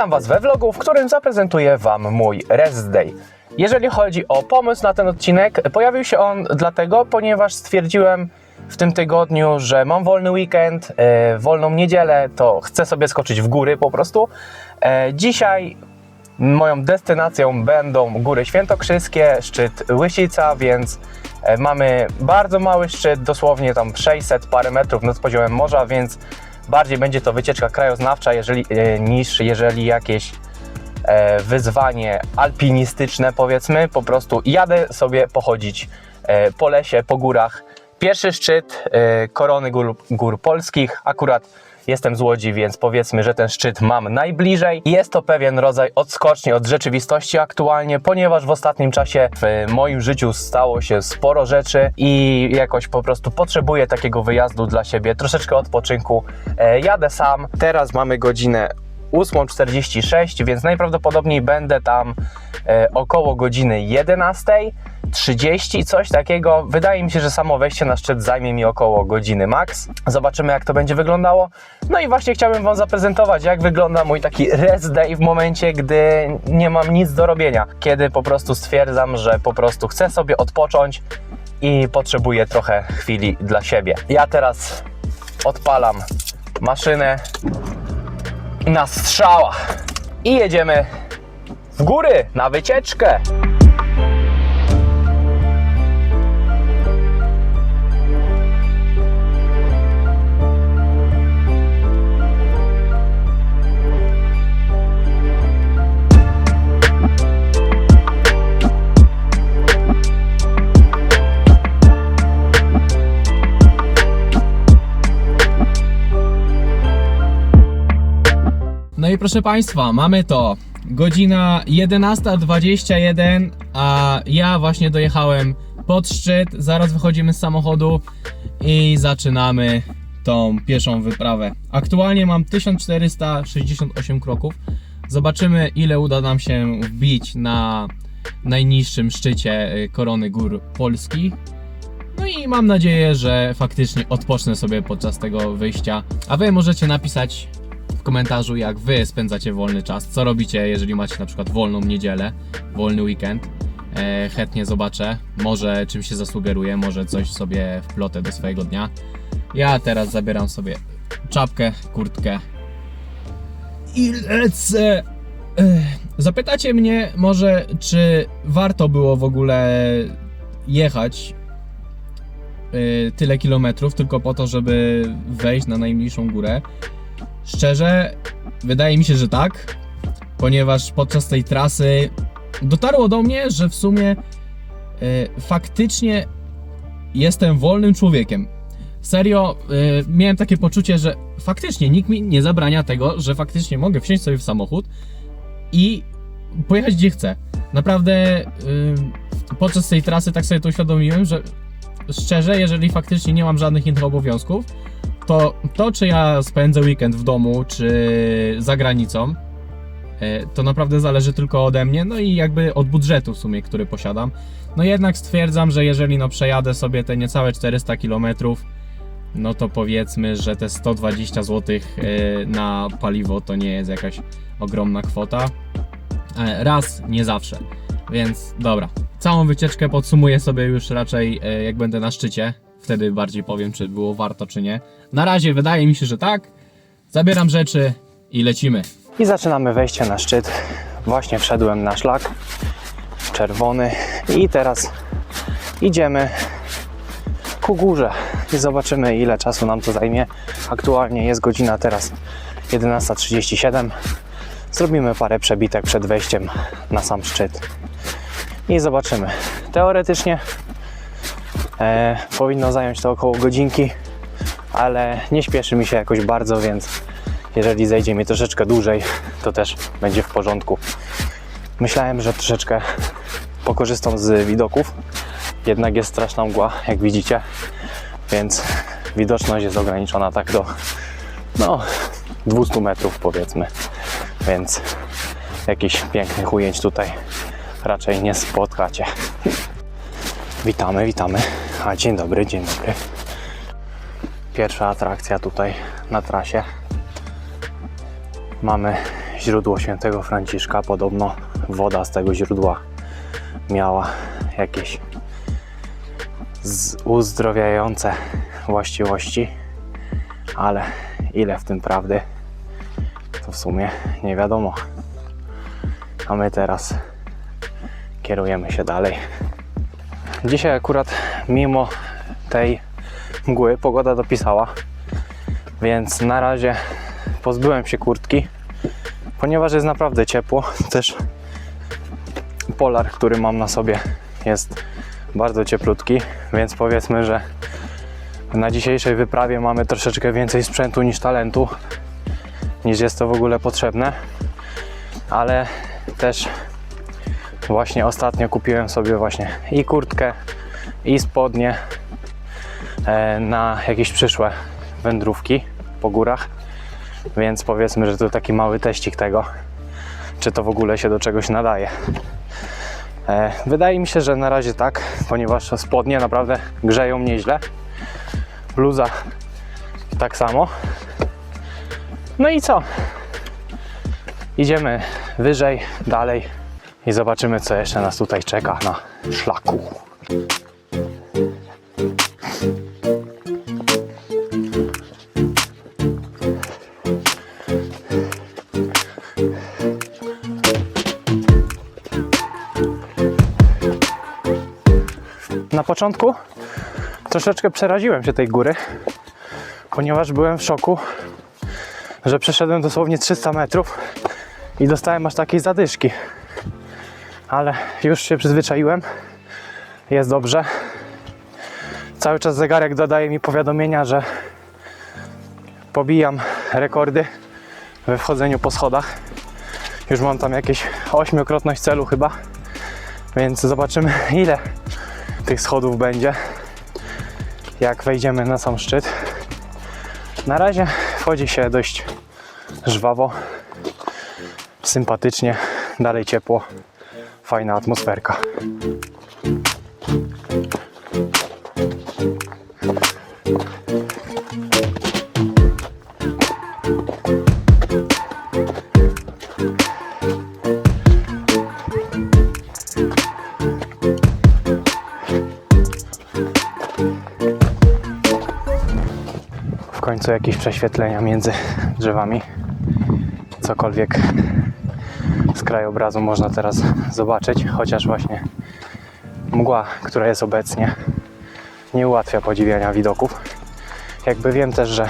Witam Was we vlogu, w którym zaprezentuję Wam mój rest day. Jeżeli chodzi o pomysł na ten odcinek, pojawił się on dlatego, ponieważ stwierdziłem w tym tygodniu, że mam wolny weekend, e, wolną niedzielę, to chcę sobie skoczyć w góry po prostu. E, dzisiaj moją destynacją będą Góry Świętokrzyskie, szczyt Łysica, więc e, mamy bardzo mały szczyt, dosłownie tam 600 parę metrów nad poziomem morza, więc bardziej będzie to wycieczka krajoznawcza jeżeli, e, niż jeżeli jakieś e, wyzwanie alpinistyczne powiedzmy. Po prostu jadę sobie pochodzić e, po lesie, po górach. Pierwszy szczyt korony gór, gór polskich, akurat Jestem z Łodzi, więc powiedzmy, że ten szczyt mam najbliżej. Jest to pewien rodzaj odskoczni od rzeczywistości aktualnie, ponieważ w ostatnim czasie w moim życiu stało się sporo rzeczy i jakoś po prostu potrzebuję takiego wyjazdu dla siebie, troszeczkę odpoczynku. E, jadę sam. Teraz mamy godzinę 8.46, więc najprawdopodobniej będę tam e, około godziny 11.30, coś takiego. Wydaje mi się, że samo wejście na szczyt zajmie mi około godziny max. Zobaczymy, jak to będzie wyglądało. No i właśnie chciałbym Wam zaprezentować, jak wygląda mój taki rest day w momencie, gdy nie mam nic do robienia. Kiedy po prostu stwierdzam, że po prostu chcę sobie odpocząć i potrzebuję trochę chwili dla siebie. Ja teraz odpalam maszynę na strzałach i jedziemy w góry na wycieczkę. No i proszę Państwa, mamy to. Godzina 11.21, a ja właśnie dojechałem pod szczyt. Zaraz wychodzimy z samochodu i zaczynamy tą pieszą wyprawę. Aktualnie mam 1468 kroków. Zobaczymy, ile uda nam się wbić na najniższym szczycie y, korony gór Polski. No i mam nadzieję, że faktycznie odpocznę sobie podczas tego wyjścia. A Wy możecie napisać w komentarzu, jak Wy spędzacie wolny czas. Co robicie, jeżeli macie na przykład wolną niedzielę, wolny weekend. E, chętnie zobaczę. Może czym się zasugeruję, może coś sobie wplotę do swojego dnia. Ja teraz zabieram sobie czapkę, kurtkę i lecę. Ech. Zapytacie mnie może, czy warto było w ogóle jechać y, tyle kilometrów tylko po to, żeby wejść na najmniejszą górę. Szczerze, wydaje mi się, że tak, ponieważ podczas tej trasy dotarło do mnie, że w sumie y, faktycznie jestem wolnym człowiekiem. Serio, y, miałem takie poczucie, że faktycznie nikt mi nie zabrania tego, że faktycznie mogę wsiąść sobie w samochód i pojechać gdzie chcę. Naprawdę y, podczas tej trasy tak sobie to uświadomiłem, że szczerze, jeżeli faktycznie nie mam żadnych innych obowiązków, to to, czy ja spędzę weekend w domu, czy za granicą, e, to naprawdę zależy tylko ode mnie, no i jakby od budżetu w sumie, który posiadam. No jednak stwierdzam, że jeżeli no przejadę sobie te niecałe 400 km, no to powiedzmy, że te 120 zł e, na paliwo to nie jest jakaś ogromna kwota. E, Raz, nie zawsze. Więc dobra, całą wycieczkę podsumuję sobie już raczej jak będę na szczycie. Wtedy bardziej powiem, czy było warto, czy nie. Na razie wydaje mi się, że tak. Zabieram rzeczy i lecimy. I zaczynamy wejście na szczyt. Właśnie wszedłem na szlak czerwony i teraz idziemy ku górze i zobaczymy ile czasu nam to zajmie. Aktualnie jest godzina teraz 11.37. Zrobimy parę przebitek przed wejściem na sam szczyt i zobaczymy. Teoretycznie e, powinno zająć to około godzinki, ale nie śpieszy mi się jakoś bardzo, więc jeżeli zejdzie mi troszeczkę dłużej, to też będzie w porządku. Myślałem, że troszeczkę pokorzystam z widoków, jednak jest straszna mgła, jak widzicie, więc widoczność jest ograniczona tak do no, 200 metrów powiedzmy, więc jakichś pięknych ujęć tutaj raczej nie spotkacie. Witamy, witamy. A dzień dobry, dzień dobry. Pierwsza atrakcja tutaj na trasie. Mamy źródło świętego Franciszka. Podobno woda z tego źródła miała jakieś uzdrowiające właściwości, ale ile w tym prawdy, to w sumie nie wiadomo. A my teraz kierujemy się dalej. Dzisiaj akurat mimo tej mgły pogoda dopisała, więc na razie pozbyłem się kurtki, ponieważ jest naprawdę ciepło. Też polar, który mam na sobie jest bardzo cieplutki, więc powiedzmy, że na dzisiejszej wyprawie mamy troszeczkę więcej sprzętu niż talentu, niż jest to w ogóle potrzebne, ale też właśnie ostatnio kupiłem sobie właśnie i kurtkę, i spodnie e, na jakieś przyszłe wędrówki po górach, więc powiedzmy, że to taki mały teścik tego, czy to w ogóle się do czegoś nadaje. E, Wydaje mi się, że na razie tak, ponieważ spodnie naprawdę grzeją nieźle. Bluza tak samo. No i co? Idziemy wyżej, dalej i zobaczymy, co jeszcze nas tutaj czeka na szlaku. Na początku troszeczkę przeraziłem się tej góry, ponieważ byłem w szoku, że przeszedłem dosłownie 300 metrów i dostałem aż takiej zadyszki. Ale już się przyzwyczaiłem, jest dobrze. Cały czas zegarek dodaje mi powiadomienia, że pobijam rekordy we wchodzeniu po schodach. Już mam tam jakieś ośmiokrotność celu chyba, więc zobaczymy ile tych schodów będzie, jak wejdziemy na sam szczyt. Na razie wchodzi się dość żwawo, sympatycznie, dalej ciepło, fajna atmosferka. W końcu jakieś prześwietlenia między drzewami. Cokolwiek z krajobrazu można teraz zobaczyć, chociaż właśnie mgła, która jest obecnie, nie ułatwia podziwiania widoków. Jakby wiem też, że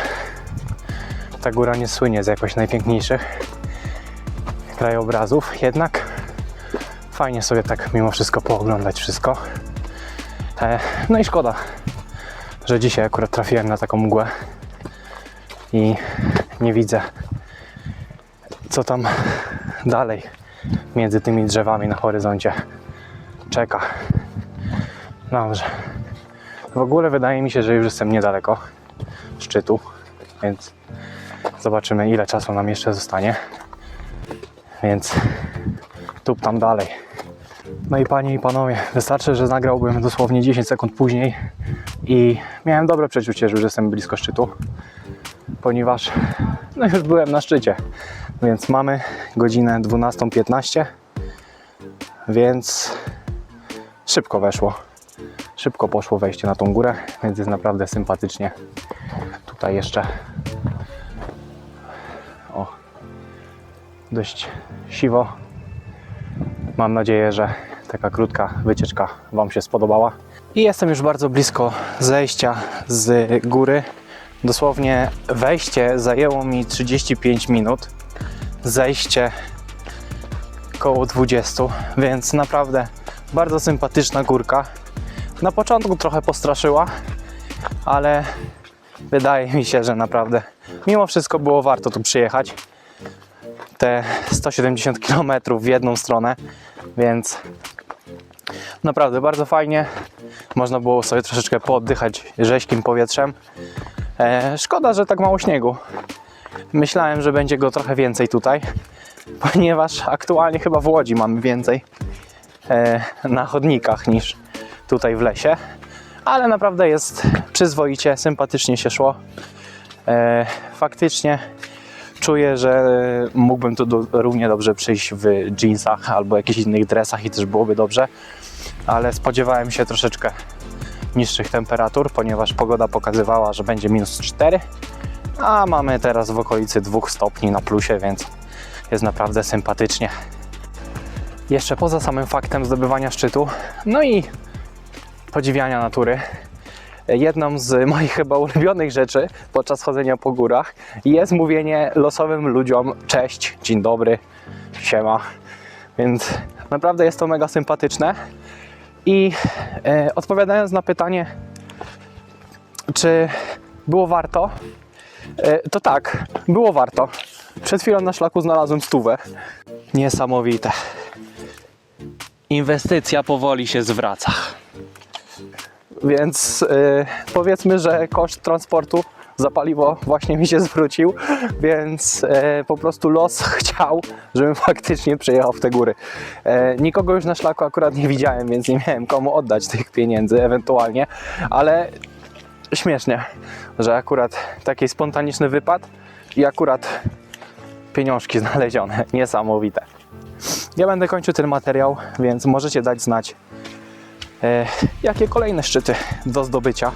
ta góra nie słynie z jakoś najpiękniejszych krajobrazów, jednak fajnie sobie tak mimo wszystko pooglądać wszystko. E, No i szkoda, że dzisiaj akurat trafiłem na taką mgłę i nie widzę, co tam dalej między tymi drzewami na horyzoncie czeka. Dobrze. W ogóle wydaje mi się, że już jestem niedaleko szczytu, więc zobaczymy, ile czasu nam jeszcze zostanie. Więc tup tam dalej. No i panie i panowie, wystarczy, że nagrałbym dosłownie 10 sekund później i miałem dobre przeczucie, że już jestem blisko szczytu, ponieważ no już byłem na szczycie. Więc mamy godzinę 12.15, więc szybko weszło. Szybko poszło wejście na tą górę, więc jest naprawdę sympatycznie. Tutaj jeszcze o dość siwo. Mam nadzieję, że taka krótka wycieczka Wam się spodobała. I jestem już bardzo blisko zejścia z góry. Dosłownie wejście zajęło mi 35 minut, zejście około 20, więc naprawdę bardzo sympatyczna górka. Na początku trochę postraszyła, ale wydaje mi się, że naprawdę mimo wszystko było warto tu przyjechać. Te 170 km w jedną stronę, więc naprawdę bardzo fajnie. Można było sobie troszeczkę pooddychać rześkim powietrzem. E, szkoda, że tak mało śniegu. Myślałem, że będzie go trochę więcej tutaj, ponieważ aktualnie chyba w Łodzi mamy więcej e, na chodnikach niż tutaj w lesie. Ale naprawdę jest przyzwoicie, sympatycznie się szło. E, faktycznie czuję, że mógłbym tu do, równie dobrze przyjść w jeansach albo jakichś innych dresach i też byłoby dobrze, ale spodziewałem się troszeczkę niższych temperatur, ponieważ pogoda pokazywała, że będzie minus 4, a mamy teraz w okolicy 2 stopni na plusie, więc jest naprawdę sympatycznie. Jeszcze poza samym faktem zdobywania szczytu, no i podziwiania natury, jedną z moich chyba ulubionych rzeczy podczas chodzenia po górach jest mówienie losowym ludziom cześć, dzień dobry, siema. Więc naprawdę jest to mega sympatyczne. I e, odpowiadając na pytanie, czy było warto, to tak, było warto. Przed chwilą na szlaku znalazłem stówę. Niesamowite. Inwestycja powoli się zwraca. Więc y, powiedzmy, że koszt transportu za paliwo właśnie mi się zwrócił, więc y, po prostu los chciał, żebym faktycznie przejechał w te góry. E, nikogo już na szlaku akurat nie widziałem, więc nie miałem komu oddać tych pieniędzy ewentualnie, ale śmiesznie, że akurat taki spontaniczny wypad i akurat pieniążki znalezione. Niesamowite. Ja będę kończył ten materiał, więc możecie dać znać, e, jakie kolejne szczyty do zdobycia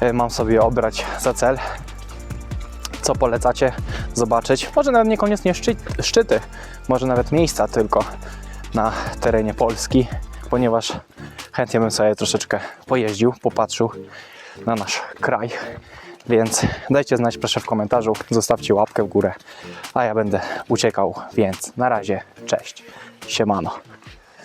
e, mam sobie obrać za cel. Co polecacie zobaczyć? Może nawet niekoniecznie szczy, szczyty, może nawet miejsca tylko na terenie Polski, ponieważ chętnie bym sobie troszeczkę pojeździł, popatrzył na nasz kraj. Więc dajcie znać proszę w komentarzu, zostawcie łapkę w górę, a ja będę uciekał. Więc na razie, cześć, siemano.